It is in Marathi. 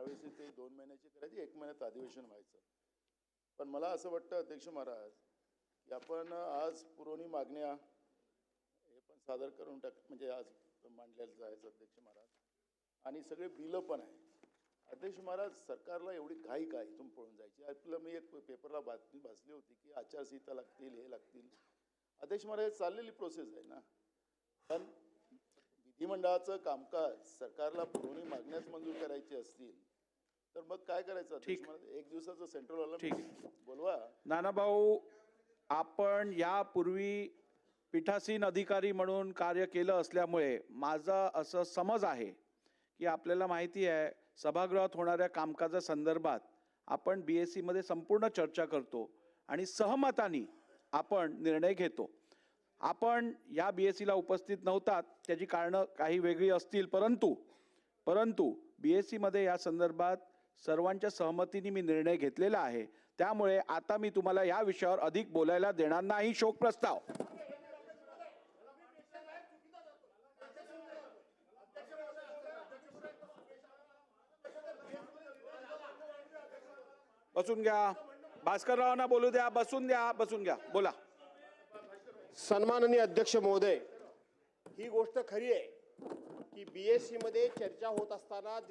त्यावेळेस ते दोन महिन्याची करायची एक महिन्यात अधिवेशन व्हायचं. पण मला असं वाटतं अध्यक्ष महाराज की आपण आज पुरवणी मागण्या हे पण सादर करून टाक म्हणजे आज मांडलेलं जायचं अध्यक्ष महाराज. आणि सगळे बिलं पण आहे अध्यक्ष महाराज सरकारला एवढी घाई काय इथून पळून जायची? आपलं मी एक पेपरला बातमी भासली होती की आचारसंहिता लागतील हे लागतील. अध्यक्ष महाराज चाललेली प्रोसेस आहे ना? विधिमंडळाचं कामकाज सरकारला पुरवणी मागण्याच मंजूर करायची असतील तर मग काय करायचं? ठीक. एक दिवसाचं सेंट्रल ठीक. बोलवा. नानाभाऊ आपण यापूर्वी पीठासीन अधिकारी म्हणून कार्य केलं असल्यामुळे माझा असं समज आहे की आपल्याला माहिती आहे सभागृहात होणाऱ्या कामकाजासंदर्भात आपण बी एस सीमध्ये संपूर्ण चर्चा करतो आणि सहमतानी आपण निर्णय घेतो. आपण या बी एस सीला उपस्थित नव्हतात त्याची कारणं काही वेगळी असतील परंतु परंतु बी एस सीमध्ये या संदर्भात सर्वांच्या सहमतीने मी निर्णय घेतलेला आहे. त्यामुळे आता मी तुम्हाला या विषयावर अधिक बोलायला देणार नाही शोक प्रस्ताव. बसून घ्या. भास्कररावांना बोलू द्या बसून द्या बसून घ्या. बोला. सन्माननीय अध्यक्ष महोदय ही गोष्ट खरी आहे की बी एसमध्ये चर्चा होत असताना जे